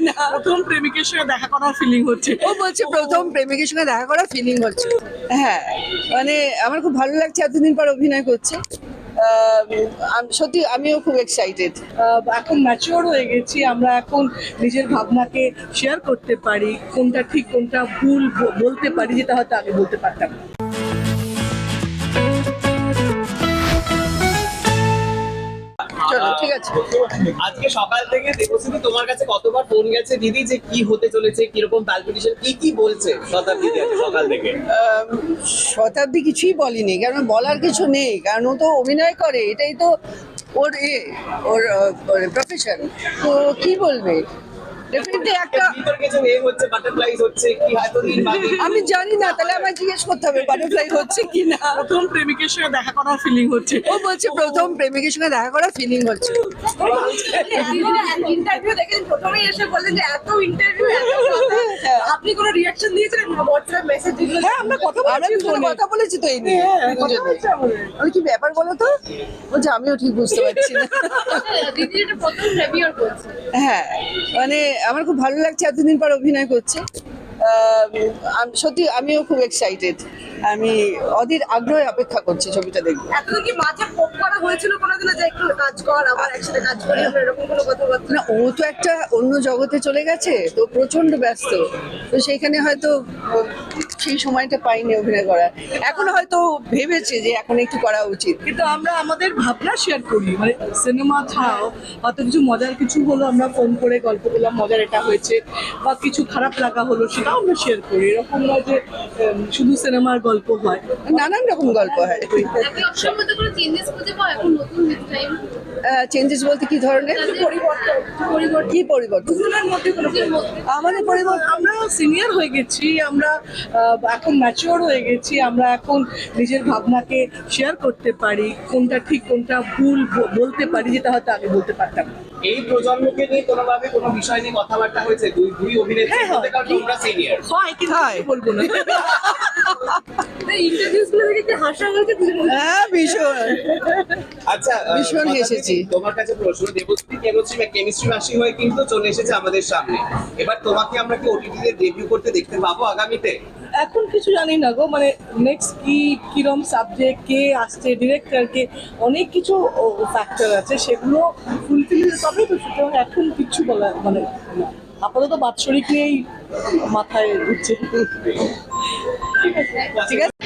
কিনা প্রথম প্রেমিকের সঙ্গে দেখা করার ফিলিং হচ্ছে। ও বলছে প্রথম প্রেমিকের সঙ্গে দেখা করার ফিলিং হচ্ছে। হ্যাঁ মানে আমার খুব ভালো লাগছে এতদিন পর অভিনয় করছে। সত্যি আমিও খুব এক্সাইটেড এখন ম্যাচিওর হয়ে গেছি আমরা এখন নিজের ভাবনাকে শেয়ার করতে পারি কোনটা ঠিক কোনটা ভুল বলতে পারি যেটা হয়তো আগে বলতে পারতাম আজকে সকাল থেকে তোমার কাছে কতবার ফোন গেছে? দিদি, যে কি হতে চলেছে, কীরকম প্যালপিটেশন কি কি বলছে শতাব্দী সকাল থেকে? শতাব্দী কিছুই বলিনি, কারণ বলার কিছু নেই, কারণ ও তো অভিনয় করে, এটাই তো ওর এ, ওর প্রফেশন তো কি বলবে? ডেফিনেটলি একটা আমি জানি না তাহলে আমার জিজ্ঞেস করতে হবে বাটারফ্লাই হচ্ছে কি না প্রথম প্রেমিকের সঙ্গে দেখা করার ফিলিং হচ্ছে। ও বলছে প্রথম প্রেমিকের সঙ্গে দেখা করার ফিলিং হচ্ছে। ইন্টারভিউ দেখেন প্রথমেই এসে বললেন যে এত ইন্টারভিউ আপনি কোনো রিয়াকশন দিয়েছিলেন? হোয়াটসঅ্যাপ মেসেজ দিল হ্যাঁ আমরা কথা বলেছি ফোনে। কথা বলেছি তো এই নিয়ে। হ্যাঁ। আমি কি ব্যাপার বলো তো? বলছে আমিও ঠিক বুঝতে পারছি না। দিদি এটা প্রথম রেভিউর করছে। হ্যাঁ মানে আমার খুব ভালো লাগছে এতদিন পর অভিনয় করছে। সত্যি আমিও খুব এক্সাইটেড আমি অধীর আগ্রহে অপেক্ষা করছি ছবিটা দেখব। এতদিন কি মাঝে পোক করা হয়েছিল কোনোদিনও যে একটু কাজ কর আবার একসাথে কাজ করি আমরা এরকম কোনো কথাবার্তা? না ও তো একটা অন্য জগতে চলে গেছে তো প্রচণ্ড ব্যস্ত। তো সেইখানে হয়তো সেই সময়টা পাইনি অভিনয় করার। এখন হয়তো ভেবেছে যে এখন একটু করা উচিত। কিন্তু আমরা আমাদের ভাবনা শেয়ার করি মানে সিনেমা ছাড়াও হয়তো কিছু মজার কিছু হলো আমরা ফোন করে গল্প করলাম মজার এটা হয়েছে বা কিছু খারাপ লাগা হলো সেটাও আমরা শেয়ার করি। এরকম নয় যে শুধু সিনেমার গল্প হয়। নানান রকম গল্প হয়। চেঞ্জেস বলতে কি ধরনের? পরিবর্তন পরিবর্তন? কি পরিবর্তন? আমাদের পরিবর্তন আমরা সিনিয়র হয়ে গেছি আমরা এখন ম্যাচিওর হয়ে গেছি আমরা এখন নিজের ভাবনাকে শেয়ার করতে পারি কোনটা ঠিক কোনটা ভুল বলতে পারি যেটা হয়তো আগে বলতে পারতাম না। এই প্রজন্মকে নিয়ে কোনোভাবে কোনো বিষয় নিয়ে কথাবার্তা হয়েছে? দুই দুই অভিনেত্রী হ্যাঁ, মধ্যে কারণ তোমরা সিনিয়র হয় কিন্তু হয়। বলব না। হ্যাঁ ভীষণ। আচ্ছা ভীষণ হেসেছি। তোমার কাছে প্রশ্ন দেবশ্রী কেমিস্ট্রি মাসি হয়ে কিন্তু চলে এসেছে আমাদের সামনে। এবার তোমাকে আমরা কি ওটিটিতে ডেবিউ করতে দেখতে পাবো আগামীতে? এখন কিছু জানি না গো মানে নেক্সট কি, কিরম সাবজেক্ট কে আসছে ডিরেক্টর কে, অনেক কিছু ফ্যাক্টর আছে, সেগুলো ফুলফিল তবে তো, সুতরাং এখন কিছু বলা মানে আপাতত বাৎসরিক নিয়েই মাথায় উঠছে ঠিক আছে।